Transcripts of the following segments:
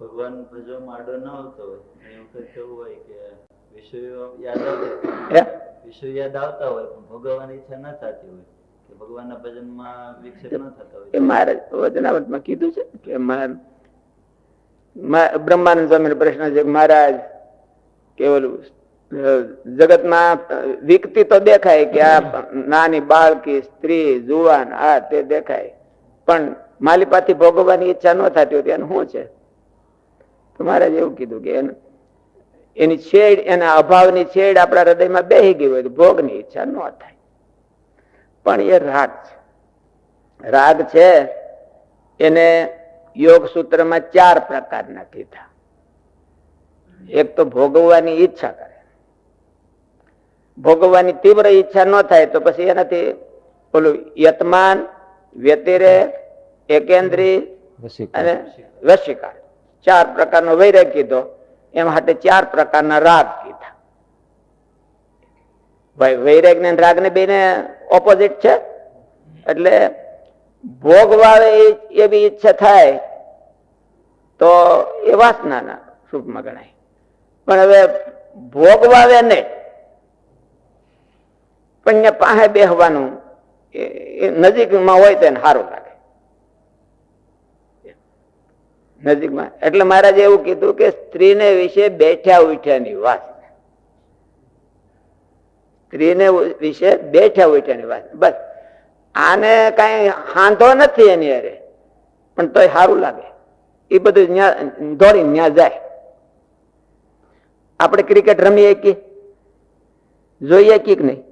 ભગવાન ભજવા માંડો ન આવતો હોય. ઘણી વખત કેવું હોય કે વિષયો યાદ આવે વિષયો યાદ આવતા હોય પણ ભોગવવાની ઈચ્છા ન થતી હોય. કે ભગવાનના ભજનમાં વિક્ષેપ ન થતા હોય. એ મહારાજ વચનાવટમાં કીધું છે કે બ્રહ્માનંદ સ્વામી પ્રશ્ન છે મહારાજ કે ઓલું અ, જગતમાં વિકતી તો દેખાય કે આ નાની બાળકી સ્ત્રી જુવાન આ તે દેખાય. પણ માલિપાથી ભોગવવાની ઈચ્છા ન થતી હોય એનું શું છે? તો મહારાજ એવું કીધું કે એની છેડ એના અભાવની છેડ આપણા હૃદયમાં બેહી ગઈ હોય તો ભોગની ઈચ્છા ન થાય. પણ એ રાગ છે. રાગ છે એને યોગ સૂત્રમાં ચાર પ્રકારના કીધા. એક તો ભોગવવાની ઈચ્છા કરે. ભોગવવાની તીવ્ર ઈચ્છા ન થાય તો પછી એનાથી ઓલું યતમાન વ્યતિરે એકેન્દ્રી અને વશિકાર ચાર પ્રકારનો વૈરાગ કીધો. એમ માટે ચાર પ્રકારના રાગ કીધા. ભાઈ વૈરાગ ને રાગ ને બેને ઓપોઝિટ છે? એટલે ભોગવાવે એ- એવી ઈચ્છા થાય, તો એ વાસનાના રૂપમાં ગણાય. પણ હવે ભોગવાવે ને પણ પાસે બેહવાનું નજીકમાં હોય તો એને સારું લાગે. નજીકમાં. એટલે મહારાજે એવું કીધું કે સ્ત્રીને વિશે બેઠ્યા ઉઠ્યાની વાત. સ્ત્રીને વિશે બેઠ્યા ઉઠ્યાની વાત. બસ. આને કઈ હાંધો નથી એની અરે પણ તોય સારું લાગે. એ બધું દોડી ન્યા જાય. આપણે ક્રિકેટ રમીએ કે? જોઈએ કે નહીં?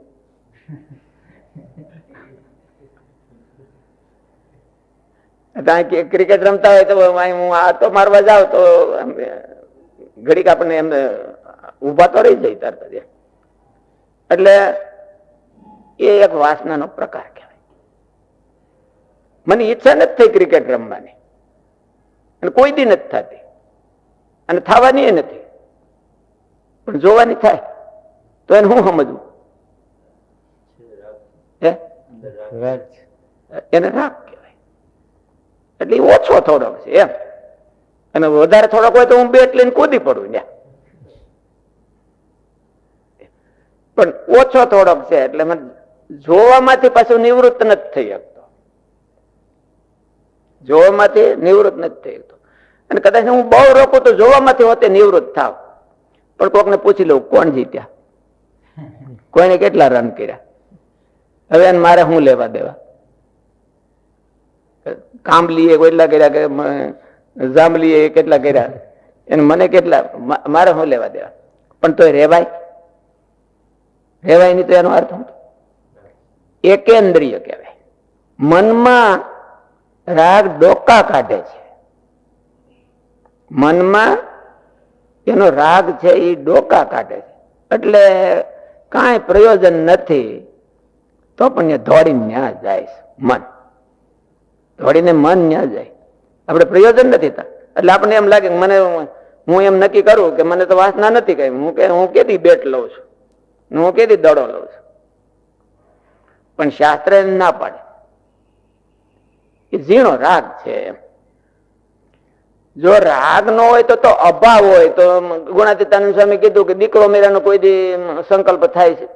કારણ ક્રિકેટ રમતા હોય તો હું આ તો મારવા જાઉં તો ઘડીક આપણને એમ ઊભા તો રહી જાય તરત જ એટલે એ એક વાસનાનો પ્રકાર કહેવાય. મને ઈચ્છા નથી થઈ ક્રિકેટ રમવાની. અને કોઈ દી નથી થતી. અને થવાની એ નથી. પણ જોવાની થાય. તો એને હું સમજવું? હે? એને રાખ કહેવાય. એટલે એ ઓછો થોડોક છે એમ. અને વધારે થોડોક હોય તો હું બેટ લઈને કૂદી પડું ત્યાં પણ ઓછો થોડોક છે એટલે જોવામાંથી પાછું નિવૃત્ત નથી થઈ શકતો. જોવામાંથી નિવૃત્ત નથી થઈ શકતો. અને કદાચ હું બહુ રોકું તો જોવામાંથી હોતે નિવૃત્ત થાવ. પણ કોકને પૂછી લઉં કોણ જીત્યા? કોઈને કેટલા રન કર્યા? હવે એને મારે શું લેવા દેવા? કામલીએ કેટલા કર્યા કે જાંબલીએ કેટલા કર્યા? એને મને કેટલા મારે શું લેવા દેવા? પણ તોય રેવાય. રેવાય નહીં તો એનો અર્થ હતો એકેન્દ્રિય કહેવાય. મનમાં રાગ ડોકા કાઢે છે. મનમાં એનો રાગ છે એ ડોકા કાઢે છે. એટલે કાંઈ પ્રયોજન નથી, તો પણ એ દોડીને ન્યા જાય મન. દોડીને મન ન્યા જાય. આપણે પ્રયોજન નથી થતા. એટલે આપણને એમ લાગે મને હું એમ નક્કી કરું કે મને તો વાસના નથી કઈ. હું કે હું કેદી બેટ લઉં છું? હું કેદી દડો લઉં છું? પણ શાસ્ત્ર એમ ના પાડે. એ ઝીણો રાગ છે જો રાગ નો હોય તો તો અભાવ હોય. તો ગુણાતીતાનંદ સ્વામી કીધું કે દીકરો મેરાનો કોઈ સંકલ્પ થાય છે.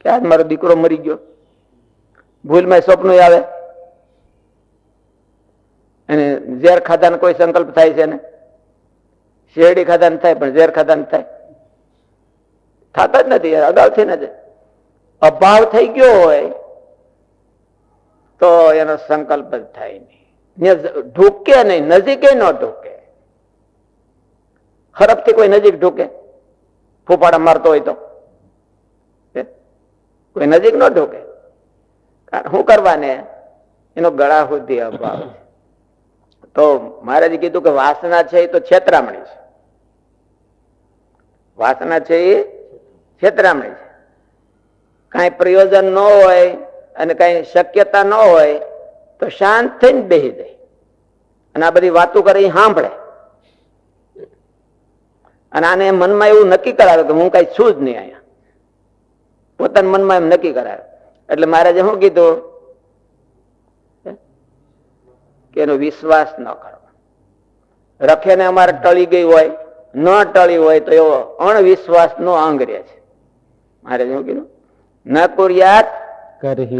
કે આજ મારો દીકરો મરી ગયો. ભૂલમાં સ્વપ્ન આવે. અને ઝેર ખાધાનો કોઈ સંકલ્પ થાય છે ને શેરડી ખાધાને થાય, પણ ઝેર ખાધાને થાય. થતા જ નથી અગાઉથી નથી અભાવ થઈ ગયો હોય, તો એનો સંકલ્પ જ થાય નહીં. ઢૂકે નહીં, નજીકે ન ઢૂકે. હરફથી કોઈ નજીક ઢૂકે. ફૂફાડા મારતો હોય તો? કોઈ નજીક ન ઢૂકે. શું કરવાને? એનો ગળા સુધી અભાવ છે. તો મહારાજે કીધું કે વાસના છે એ તો છેતરામણી છે. વાસના છે એ છેતરામણી છે. કાંઈ પ્રયોજન ન હોય અને કાંઈ શક્યતા ન હોય તો શાંત થઈને બેસી જાય. અને આ બધી વાતો કરે એ સાંભળે. અને આને મનમાં એવું નક્કી કરાવે કે હું કઈ છું જ નહીં અહીંયા. પોતાના મનમાં એમ નક્કી કરાવે. એટલે મહારાજે શું કીધું હે? કે એનો વિશ્વાસ ન કરવો. રખે ને અમારે ટળી ગઈ હોય ન ટળી હોય તો એવો અણવિશ્વાસનો અંગ રહે છે. મારે શું કીધું? ન કુર્યાત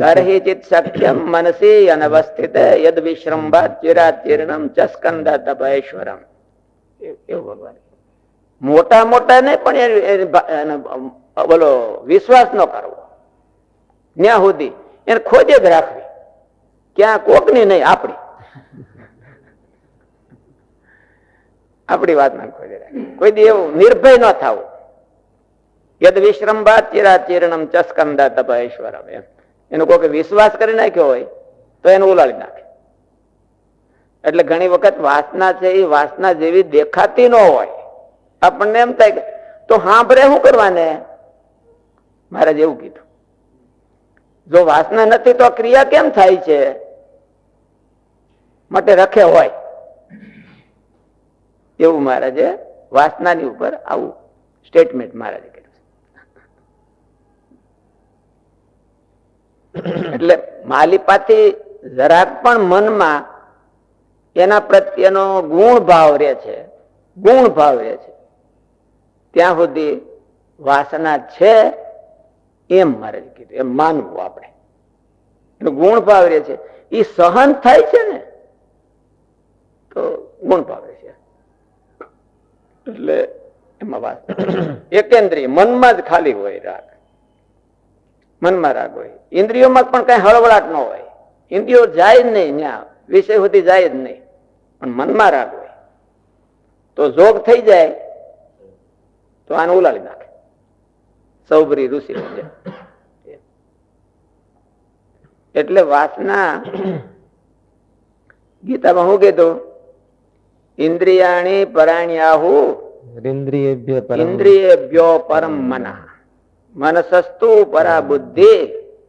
કરહી ચિત સખ્યમ મનસી અનવસ્થિત યદ વિશ્રંભાત ચિરાચીર્ણમ ચસ્કંદા તપેશ્વરમ એવું ભગવાન. મોટા મોટા ને પણ બોલો વિશ્વાસ ન કરવો. ત્યાં સુધી એને ખોજે જ રાખવી. ક્યાં કોકની નહીં આપણી. આપણી વાત ના કોઈ કોઈ દી એવું નિર્ભય ન થવું. યદ વિશ્રંભાત ચિરાચીર્ણમ ચસ્કંદા તપેશ્વરમ એમ. એનો કોઈ વિશ્વાસ કરી નાખ્યો હોય, તો એને ઉલાળી નાખે. એટલે ઘણી વખત વાસના છે, એ વાસના જેવી દેખાતી ન હોય. આપણને એમ થાય કે, તો હાંભરે શું કરવાને? મહારાજ એવું કીધું. જો વાસના નથી, તો ક્રિયા કેમ થાય છે? માટે રખે હોય. એવું મહારાજે વાસનાની ઉપર આવું સ્ટેટમેન્ટ મહારાજે કર્યું એટલે માલિપાથી જરાક પણ મનમાં એના પ્રત્યેનો ગુણ ભાવ રહે છે, ગુણ ભાવ રહે છે. ત્યાં સુધી વાસના છે એમ મહારાજ કીધું, એમ માનવું આપણે. ગુણ ભાવ રહે છે. એ સહન થાય છે ને તો ગુણ ભાવ છે. એટલે એમાં વાત એકેન્દ્રિય, મનમાં જ ખાલી હોય રાગ. મનમાં રાગ હોય. ઇન્દ્રિયોમાં પણ કઈ હળવળાટ ન હોય. ઇન્દ્રિયો જાય જ નહીં વિષય સુધી જાય જ નહીં. પણ મનમાં રાગ હોય. તો જોગ થઈ જાય. તો આને ઉલાળી નાખે. સૌભરી ઋષિ એટલે વાસના ગીતામાં હું કીધું ઇન્દ્રિયાણી પરાણ્યાહુ ઇન્દ્રિયેભ્ય પરમ મન મનસસ્તુ પરા બુદ્ધિ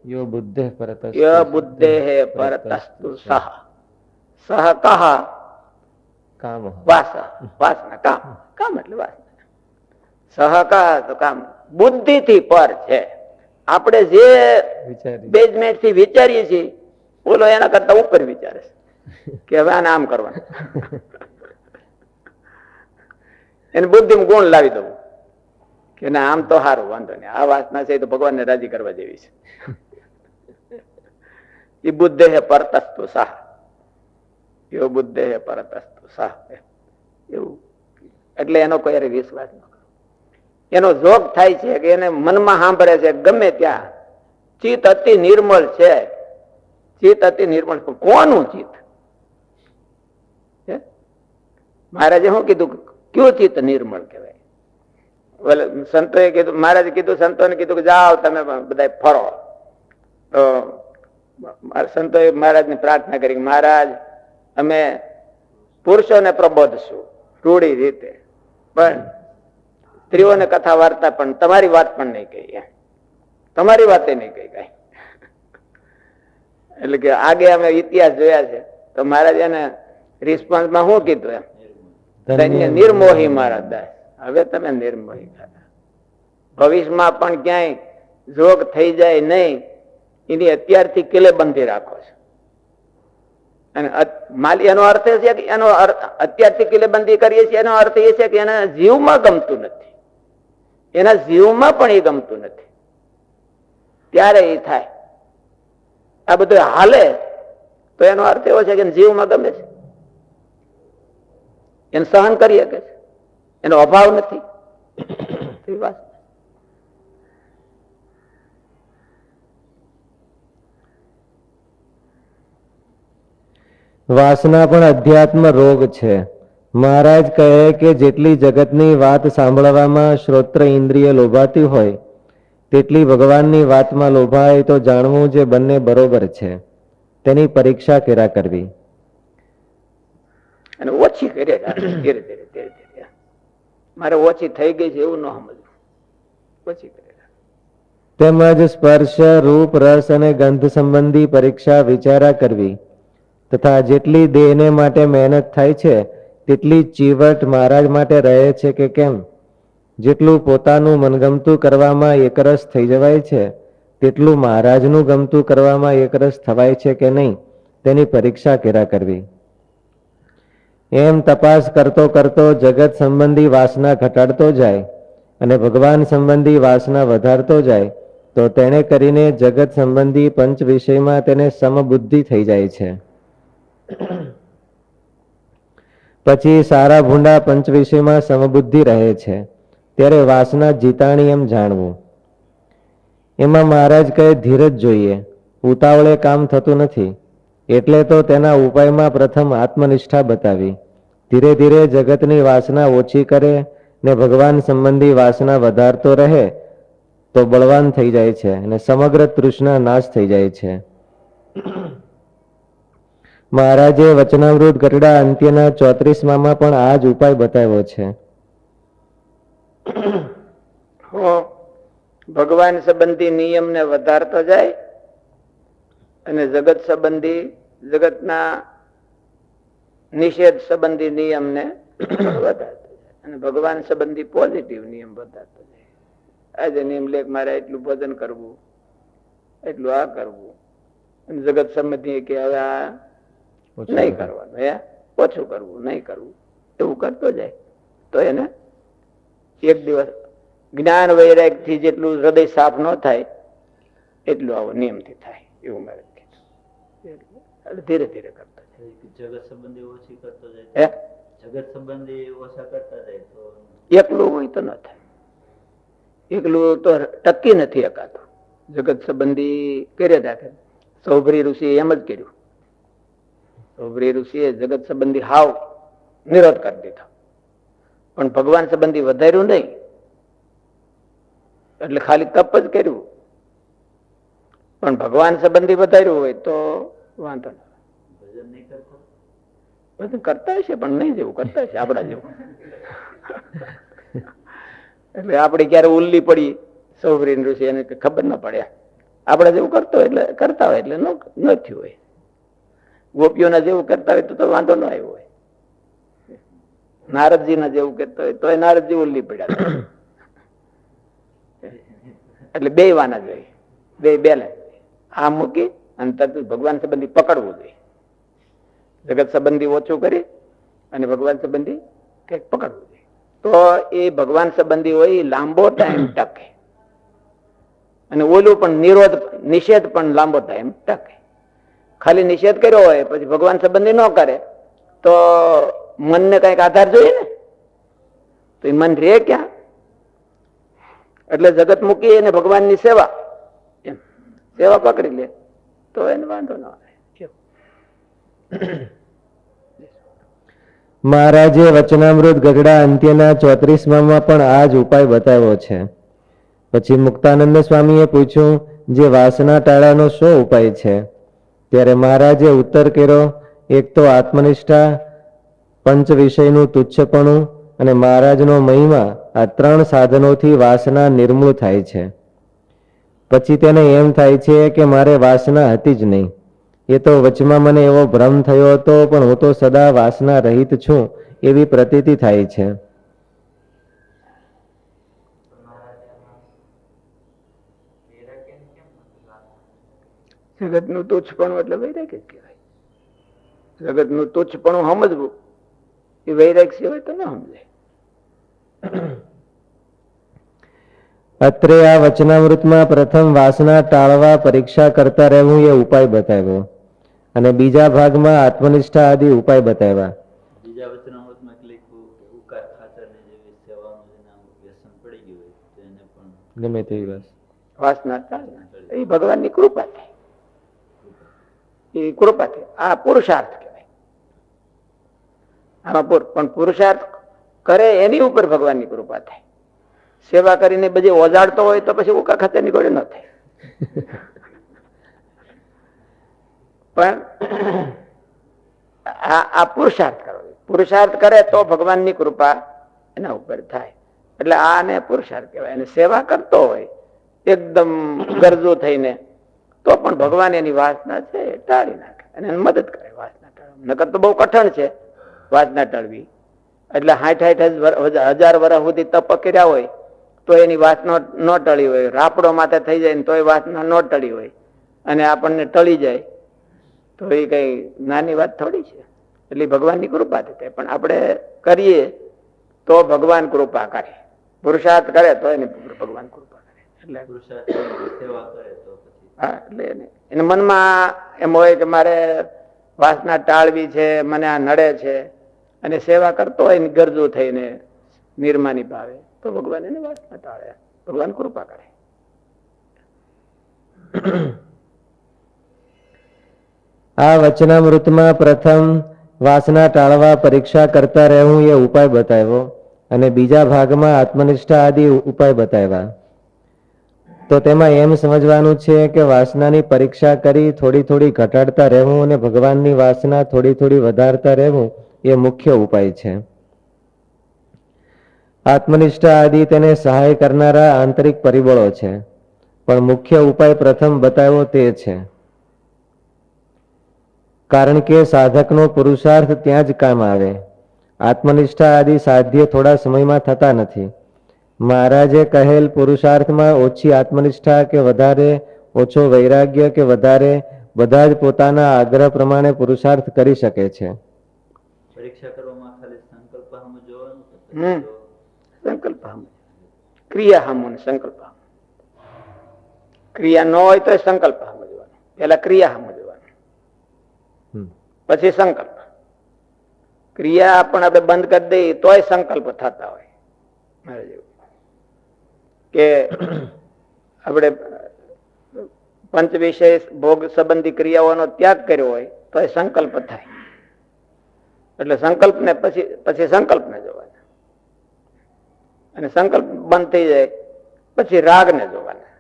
યો બુદ્ધે પરત યો બુદ્ધે પરતસ્તુ સહ સહ કહ કામ વાસ વાસના કામ કામ એટલે વાસના સહ કહ તો કામ બુદ્ધિ થી પર છે આપણે જે બેઝમેન્ટથી વિચારીએ છીએ બોલો એના કરતા ઉપર વિચારે છે. કે હવે આને આમ કરવાનું. એને બુદ્ધિમાં ગુણ લાવી દઉં. કે ના, આમ તો સારું વાંધો નહીં. આ વાસના છે તો ભગવાનને રાજી કરવા જેવી છે. એ બુદ્ધે હે પરતસ્તુ સાહ. એવો બુદ્ધે હે પરતસ્તુ સાહ. એવું. એટલે એનો કોઈ વિશ્વાસ ન એનો જોગ થાય છે કે એને મનમાં સાંભળે છે ગમે ત્યાં ચિત્ત અતિ નિર્મળ છે. ચિત્ત અતિ નિર્મળ કોનું ચિત્ત? મહારાજે શું કીધું? કયું ચિત્ત નિર્મળ કહેવાય? ઓલે સંતોએ કીધું, મહારાજે કીધું, સંતોને કીધું કે જાઓ તમે બધા ફરો. તો સંતોએ મહારાજની પ્રાર્થના કરી મહારાજ, અમે પુરુષોને પ્રબોધશું રૂઢી રીતે. પણ સ્ત્રીઓને કથા વાર્તા પણ તમારી વાત પણ નહીં કહી. તમારી વાતે નહીં કહી કઈ. એટલે કે આગે અમે ઇતિહાસ જોયા છે. તો મહારાજ એને રિસ્પોન્સમાં શું કીધું એમ? ધન્ય નિર્મોહી મારા દાસ. હવે તમે નિર્મોહી થયા ભવિષ્યમાં પણ ક્યાંય જોગ થઈ જાય નહીં એની અત્યારથી કિલ્લેબંધી રાખો છો. અને માલ- એનો અર્થ એ છે કે એનો અર્થ અત્યારથી કિલેબંધી કરીએ છીએ એનો અર્થ એ છે કે એના જીવમાં ગમતું નથી. એના જીવમાં પણ એ ગમતું નથી. ત્યારે એ થાય. આ બધું હાલે તો એનો અર્થ એવો છે કે જીવમાં ગમે છે. એને સહન કરી શકે છે. એનો અભાવ નથી. વાસના પણ અધ્યાત્મ રોગ છે. મહારાજ કહે કે જેટલી જગતની વાત સાંભળવામાં શ્રોત્ર ઇન્દ્રિય લોભાતી હોય તેટલી ભગવાનની વાતમાં લોભાય તો જાણવું જે બંને બરોબર છે. તેની પરીક્ષા કેરા કરવી? અને ઓછી કરે ધીરે ધીરે ધીરે ધીરે. મારે ઓછી થઈ ગઈ છે એવું ન સમજવું. ઓછી કરે તેમજ સ્પર્શ રૂપ રસ અને ગંધ સંબંધી પરીક્ષા વિચારા કરવી. તથા જેટલી દેહને માટે મહેનત થાય છે તેટલી ચીવટ મહારાજ માટે રહે છે કે કેમ? જેટલું પોતાનું મનગમતું કરવામાં એકરસ થઈ જવાય છે તેટલું મહારાજનું ગમતું કરવામાં એકરસ થવાય છે કે નહીં? તેની પરીક્ષા કેરા કરવી. એમ તપાસ કરતો કરતો જગત સંબંધી વાસના ઘટાડતો જાય અને ભગવાન સંબંધી વાસના વધારતો જાય, તો તેણે કરીને જગત સંબંધી પંચ વિષયમાં તેને સમબુદ્ધિ થઈ જાય છે. પછી સારા ભૂંડા પંચ વિષયમાં સમબુદ્ધિ રહે છે. ત્યારે વાસના જીતાણી એમ જાણવું. એમાં મહારાજ કહે, ધીરજ જોઈએ, ઉતાવળે કામ થતું નથી. એટલે તો તેના ઉપાયમાં પ્રથમ આત્મનિષ્ઠા બતાવી. ધીરે ધીરે જગતની વાસના ઓછી કરે ને ભગવાન સંબંધી વાસના વધારતો રહે, તો બળવાન થઈ જાય છે અને સમગ્ર તૃષ્ણા નાશ થઈ જાય છે. મહારાજે વચનામૃત ગઢડા અંત્યના ચોત્રીસમાં પણ આ જ ઉપાય બતાવ્યો છે. ભગવાન સંબંધી નિયમને વધારતો જાય અને જગત સંબંધી જગતના નિષેધ સંબંધી નિયમને વધારતો જાય અને ભગવાન સંબંધી પોઝિટિવ નિયમ વધારતો જાય આજે નિયમ લેખ મારે એટલું ભોજન કરવું એટલું આ કરવું. અને જગત સંબંધી કે હવે આ નહીં કરવાનું હે? ઓછું કરવું નહીં કરવું. એવું કરતો જાય. તો એને એક દિવસ જ્ઞાન વૈરાગથી જેટલું હૃદય સાફ ન થાય એટલું આવો નિયમથી થાય. એવું મારે ધીરે ધીરે કરતા જગત સંબંધી ઓછી કરતો જાય જગત સંબંધી ઓછા કરતા જાય તો એકલું હોય તો ન થાય. એકલું તો ટકી નથી એકાતું જગત સંબંધી કરે રાખે સૌભરી ઋષિએ એમ જ કર્યું. સૌભરી ઋષિએ જગત સંબંધી હાવ નિરોધ કરી દીધો. પણ ભગવાન સંબંધી વધાર્યું નહીં. એટલે ખાલી તપ જ કર્યું. પણ ભગવાન સંબંધી વધાર્યું હોય તો વાંધો નહીં બધું કરતા હશે, પણ નહીં જેવું, કરતા હશે, આપણા જેવું. એટલે આપણે ક્યારે ઉલ્લી પડી સૌભરી ઋષિ એને ખબર ના પડ્યા આપણા જેવું કરતો એટલે, કરતા હોય એટલે ન થયું હોય. ગોપીઓના જેવું કરતા હોય તો વાંધો ન આવ્યો હોય. નારદજીના જેવું કરતા હોય તો નારદજી ઉલ્લી પડ્યા એટલે બે વાના જોઈએ બે બેલેન્સ આ મૂકી અને તરત ભગવાન સંબંધી પકડવું જોઈએ. જગત સંબંધી ઓછું કરી અને ભગવાન સંબંધી કંઈક પકડવું જોઈએ. તો એ ભગવાન સંબંધી હોય લાંબો ટાઈમ ટકે. અને ઓલું પણ નિરોધ, નિષેધ પણ લાંબો ટાઈમ ટકે. ખાલી નિષેધ કર્યો હોય, પછી ભગવાન સંબંધી ન કરે, તો મનને કંઈક આધાર જોઈએ ને? તો એ મન રે ક્યાં? એટલે જગત મૂકી અને ભગવાનની સેવા. એમ. સેવા પકડી લે. તો એને વાંધો ન આવે. મહારાજે વચનામૃત ગઢડા અંત્યના ચોત્રીસમાં પણ આ જ ઉપાય બતાવ્યો છે. પછી મુક્તાનંદ સ્વામીએ પૂછ્યું, જે વાસના ટાળાનો શો ઉપાય છે? ત્યારે મહારાજે ઉત્તર કર્યો, એક તો આત્મનિષ્ઠા પંચ વિષયનું તુચ્છપણું અને મહારાજનો મહિમા આ ત્રણ સાધનોથી વાસના નિર્મૂળ થાય છે. પછી તેને એમ થાય છે કે મારે વાસના હતી જ નહીં. એ તો વચમાં મને એવો ભ્રમ થયો હતો પણ હું તો સદા વાસના રહિત છું એવી પ્રતીતિ થાય છે. જગતનું તુચ્છપણું એટલે વૈરાગ જ કહેવાય. જગતનું તુચ્છપણું સમજવું એ વૈરાગ સિવાય તો ન સમજાય. અત્રે આ વચનામૃતમાં પ્રથમ વાસના ટાળવા પરીક્ષા કરતા રહેવું એ ઉપાય બતાવ્યો. અને બીજા ભાગમાં આત્મનિષ્ઠા આદિ ઉપાય બતાવ્યા. બીજા વચનામૃતમાં લખ્યું ઉકાર ખાતરની જેવી સેવાનું વ્યસન પડી ગયું તો એને પણ ગમે તેવી વાત. વાસના એ ભગવાનની કૃપા થાય. એ કૃપા થાય. આ પુરુષાર્થ કહેવાય. આમાં પુર- પણ પુરુષાર્થ કરે એની ઉપર ભગવાનની કૃપા થાય. સેવા કરીને બધે ઓજાડતો હોય તો પછી ઉકા ખાતરની નીકળે ન થાય. પણ આ પુરુષાર્થ કરવો પુરુષાર્થ કરે તો ભગવાનની કૃપા એના ઉપર થાય. એટલે આને પુરુષાર્થ કહેવાય. અને સેવા કરતો હોય, એકદમ ગરજો થઈને, તો પણ ભગવાન એની વાસના છે ટાળી નાખે અને મદદ કરે વાસના ટાળવા નકર તો બહુ કઠણ છે વાસના ટાળવી. એટલે હાઠ હાઠ હજ- હજાર વર્ષ સુધી તપ કર્યા હોય, તો એની વાસના ન ટળી હોય. રાપડો માથે થઈ જાય ને તોય વાસના ન ટળી હોય. અને આપણને ટળી જાય. તો એ કઈ નાની વાત થોડી છે. એટલે ભગવાનની કૃપા થતી પણ આપણે કરીએ તો ભગવાન કૃપા કરે. પુરુષાર્થ કરે તો એની ભગવાન કૃપા કરે. એટલે હા એટલે એને મનમાં એમ હોય કે મારે વાસના ટાળવી છે મને આ નડે છે અને સેવા કરતો હોય ગરજુ થઈને નિર્માની ભાવે તો ભગવાન એને વાસના ટાળે. ભગવાન કૃપા કરે. આ વચનામૃતમાં પ્રથમ વાસના ટાળવા પરીક્ષા કરતા રહેવું એ ઉપાય બતાવ્યો અને બીજા ભાગમાં આત્મનિષ્ઠા આદિ ઉપાય બતાવ્યા. તો તેમાં એમ સમજવાનું છે કે વાસનાની પરીક્ષા કરી થોડી થોડી ઘટાડતા રહેવું અને ભગવાનની વાસના થોડી થોડી વધારતા રહેવું એ મુખ્ય ઉપાય છે. આત્મનિષ્ઠા આદિ તેને સહાય કરનારા આંતરિક પરિબળો છે. પણ મુખ્ય ઉપાય પ્રથમ બતાવ્યો તે છે. કારણ કે સાધકનો પુરુષાર્થ ત્યાં જ કામ આવે આત્મનિષ્ઠા આદિ સાધ્ય થોડા સમયમાં થતા નથી મહારાજે કહેલ પુરુષાર્થમાં ઓછી આત્મનિષ્ઠા કે વધારે ઓછો વૈરાગ્ય કે વધારે બધા જ પોતાના આગ્રહ પ્રમાણે પુરુષાર્થ કરી શકે છે પરીક્ષા કરવામાં ખાલી સંકલ્પ સામે જોવાનું કે હમ. જો સંકલ્પ હામું. ક્રિયા હામું સંકલ્પ હામું. ક્રિયા ન હોય તો સંકલ્પ સમજવાનો પેલા ક્રિયા. પછી સંકલ્પ. ક્રિયા પણ આપણે બંધ કરી દઈએ, તોય સંકલ્પ થતા હોય. કે આપણે પંચ વિષય ભોગ સંબંધી ક્રિયાઓનો ત્યાગ કર્યો હોય તો એ સંકલ્પ થાય. એટલે સંકલ્પને પછી પછી સંકલ્પને જોવાના. અને સંકલ્પ બંધ થઈ જાય, પછી રાગને જોવાના.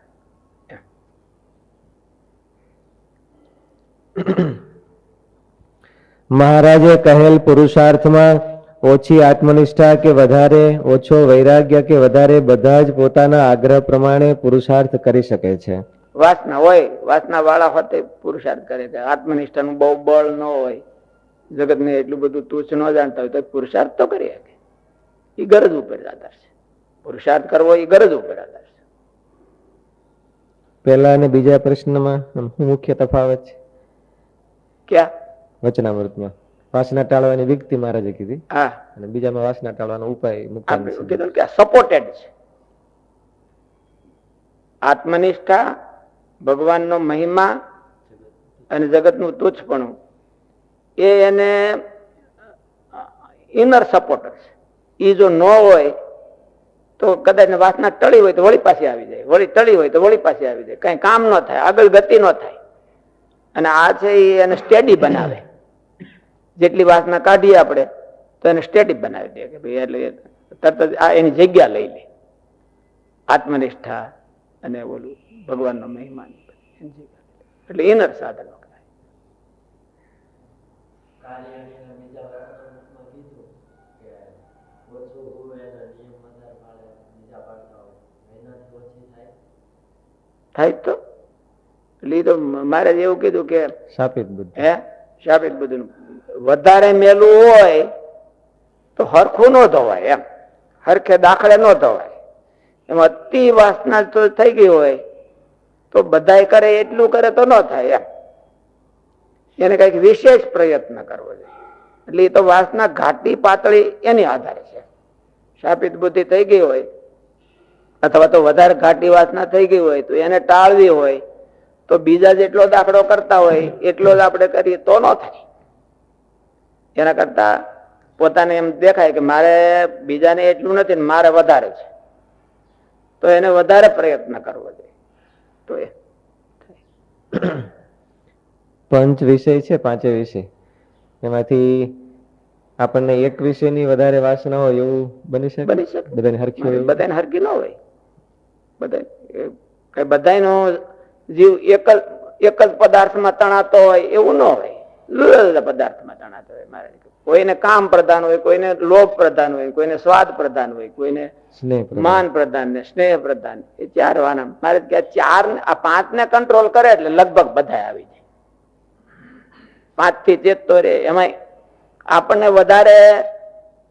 મહારાજે કહેલ પુરુષાર્થમાં ઓછી આત્મનિષ્ઠા કે વધારે ઓછો વૈરાગ્ય કે વધારે બધા જ પોતાના આગ્રહ પ્રમાણે પુરુષાર્થ કરી શકે છે. વાસના હોય વાસના વાળા હોતે પુરુષાર્થ કરે કે આત્મનિષ્ઠાનું બહુ બળ ન હોય જગતને એટલું બધું તુચ્છ ન જાણતા હોય તો પુરુષાર્થ તો કરી શકે. એ ગરજ ઉપર આધાર છે. પુરુષાર્થ કરવો એ ગરજ ઉપર આધાર છે. પહેલા અને બીજા પ્રશ્નમાં મુખ્ય તફાવત છે? ક્યાં? વચનામૃતમાં વાસના ટાળવાની વ્યક્તિ મહારાજે કીધી. હા. અને બીજામાં વાસના ટાળવાનો ઉપાય મુક્તાનંદ કીધું કે સપોર્ટેડ છે. આત્મનિષ્ઠા ભગવાનનો મહિમા અને જગતનું તુચ્છપણું એ એને ઇનર સપોર્ટર છે. એ જો ન હોય તો કદાચ વાસના ટળી હોય તો વળી પાસે આવી જાય. વળી ટળી હોય તો વળી પાસે આવી જાય. કઈ કામ ન થાય આગળ ગતિ ન થાય. અને આ છે એ એને સ્ટેડી બનાવે. જેટલી વાસના કાઢીએ આપણે તો એને સ્ટેટિક બનાવી દે કે ભાઈ એટલે તરત જ આ એની જગ્યા લઈ લે. આત્મનિષ્ઠા અને ઓલું ભગવાનનો મહિમા ને. એટલે ઇનર સાધનો. થાય. તો. એટલે તો મારે એવું કીધું કે શાપિત બુદ્ધિ. હે? સાબિત બધું વધારે મેલું હોય તો હરખું ન ધોવાય એમ. હરખે દાખલે ન ધોવાય. એમાં અતિ વાસના તો થઈ ગઈ હોય તો બધાય કરે, એટલું કરે તો ન થાય એમ. એને કંઈક વિશેષ પ્રયત્ન કરવો જોઈએ. એટલે એ તો વાસના ઘાટી પાતળી એની આધારે છે. શાપિત બુદ્ધિ થઈ ગઈ હોય અથવા તો વધારે ઘાટી વાસના થઈ ગઈ હોય તો એને ટાળવી હોય તો બીજા જેટલો દાખલો કરતા હોય, એટલો જ આપણે કરીએ તો ન થાય. એના કરતા પોતાને એમ દેખાય કે મારે બીજાને એટલું નથી ને મારે વધારે છે. તો એને વધારે પ્રયત્ન કરવો જોઈએ. તો એ. પંચ વિષય છે પાંચે વિષય. એમાંથી આપણને એક વિષયની વધારે વાસના હોય એવું બની શકે? બની શકે. બધાને હરખી હોય? બધાને હરખી ન હોય. બધા કઈ બધાનો જીવ એક જ એક જ પદાર્થમાં તણાતો હોય એવું ન હોય. જુદા જુદા પદાર્થમાં તણાતો હોય મારે. કોઈને કામ પ્રધાન હોય કોઈને લોભ પ્રધાન હોય કોઈને સ્વાદ પ્રધાન હોય કોઈને માન પ્રધાન ને સ્નેહ પ્રધાન. એ ચાર વાના. મારે કે ચાર આ પાંચ ને કંટ્રોલ કરે એટલે લગભગ બધા આવી જાય. પાંચથી ચેતતો રે. એમાં આપણને વધારે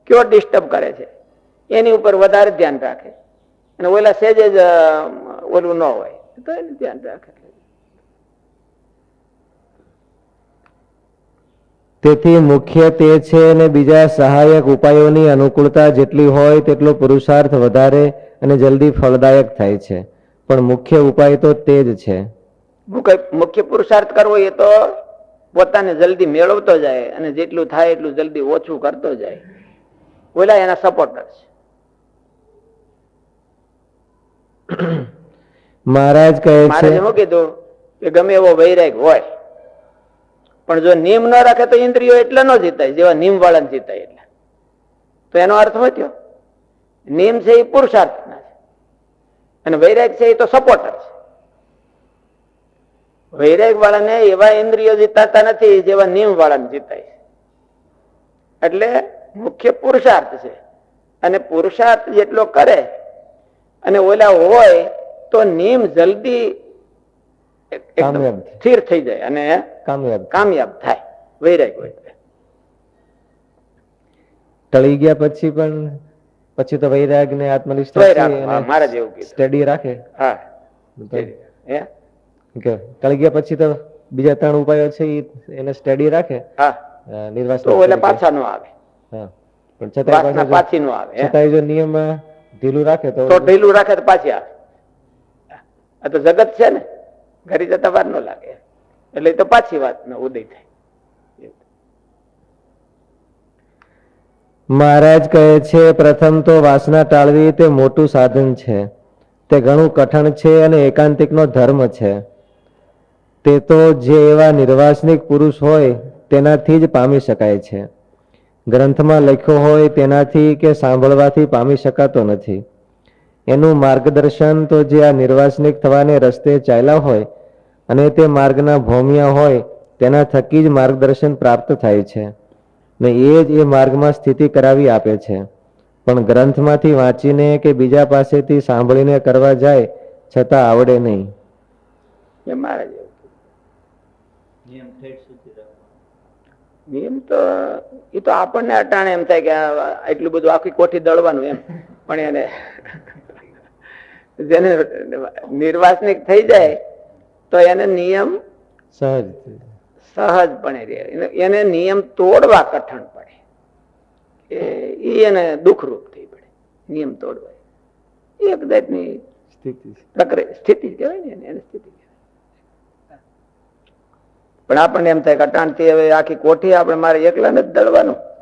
કયો ડિસ્ટર્બ કરે છે? એની ઉપર વધારે ધ્યાન રાખે. અને ઓલા સેજે જ ઓલું ન હોય. તો એનું ધ્યાન રાખે. તેથી મુખ્ય તે છે અને બીજા સહાયક ઉપાયોની અનુકૂળતા જેટલી હોય તેટલો પુરુષાર્થ વધારે અને જલ્દી ફળદાયક થાય છે. પણ મુખ્ય ઉપાય તો તે જ છે. મુખ્ય પુરુષાર્થ કરવો એ તો પોતાને જલ્દી મેળવતો જાય અને જેટલું થાય એટલું જલ્દી ઓછું કરતો જાય. ઓલા એના સપોર્ટર છે મહારાજ કહે છે શું કીધું કે ગમે એવો વૈરાગ હોય પણ જો નિયમ ન રાખે તો ઇન્દ્રિયો એટલે ન જીતાય, જેવા નિયમ વાળા જીતાય એટલે. તો એનો અર્થ થયો? નિયમ છે એ પુરુષાર્થના છે. અને વૈરાગ છે એ તો સપોર્ટર છે. વૈરાગ વાળાને એવા ઇન્દ્રિયો જીતાતા નથી જેવા નિયમ વાળાને જીતાય એટલે મુખ્ય પુરુષાર્થ છે. અને પુરુષાર્થ જેટલો કરે અને ઓલા હોય તો નિયમ જલ્દી કામયાબ સ્થિર થઈ જાય અને કામયાબ કામયાબ થાય. વૈરાગ હોય ટળી ગયા પછી પણ પછી તો વૈરાગ ને આત્મનિષ્ઠા સ્ટડી રાખે. હા. ટળી ગયા પછી તો બીજા ત્રણ ઉપાયો છે એને સ્ટડી રાખે. હા. નિર્વાસન તો પાછા. નો આવે. હા. પણ પાછી નો આવે હે? જો નિયમ ઢીલું રાખે તો તો ઢીલું રાખે તો પાછી આવે. આ તો જગત છે ને. ઘરે જતા વાર ન લાગે. એટલે તો પાછી વાત નો ઉદય થાય. મહારાજ કહે છે, પ્રથમ તો વાસના ટાળવી તે મોટું સાધન છે. તે ઘણું કઠણ છે અને એકાંતિકનો ધર્મ છે. તે તો જે એવા નિર્વાસનિક પુરુષ હોય, તેનાથી જ પામી શકાય છે. ગ્રંથમાં લખ્યો હોય તેનાથી કે સાંભળવાથી પામી શકાતો નથી. એનું માર્ગદર્શન તો જે આ નિર્વાસનિક થવાને રસ્તે ચાલ્યા હોય અને તે માર્ગના ભૌમિયા હોય તેના થકી જ માર્ગદર્શન પ્રાપ્ત થાય છે. ને એ જ એ માર્ગમાં સ્થિતિ કરાવી આપે છે. પણ ગ્રંથમાંથી વાંચીને કે બીજા પાસેથી સાંભળીને કરવા જાય છતાં આવડે નહીં. એ મારે જેવું નિયમ તો એ તો આપણને અટાણે એમ થાય કે આ એટલું બધું આખી કોઠી દળવાનું એમ. પણ એને જેને નિર્વાસનિક થઈ જાય તો એને નિયમ સહજ સહજપણે રહે. એને- નિયમ તોડવા કઠણ પડે. એ- એને દુઃખરૂપ થઈ પડે નિયમ તોડવા એ જાતની સ્થિતિ સ્થિતિ કહેવાય ને એને- સ્થિતિ કહેવાય. પણ આપણને એમ થાય કે અટાણથી હવે આખી કોઠી આપણે મારે એકલા જ દળવાનું.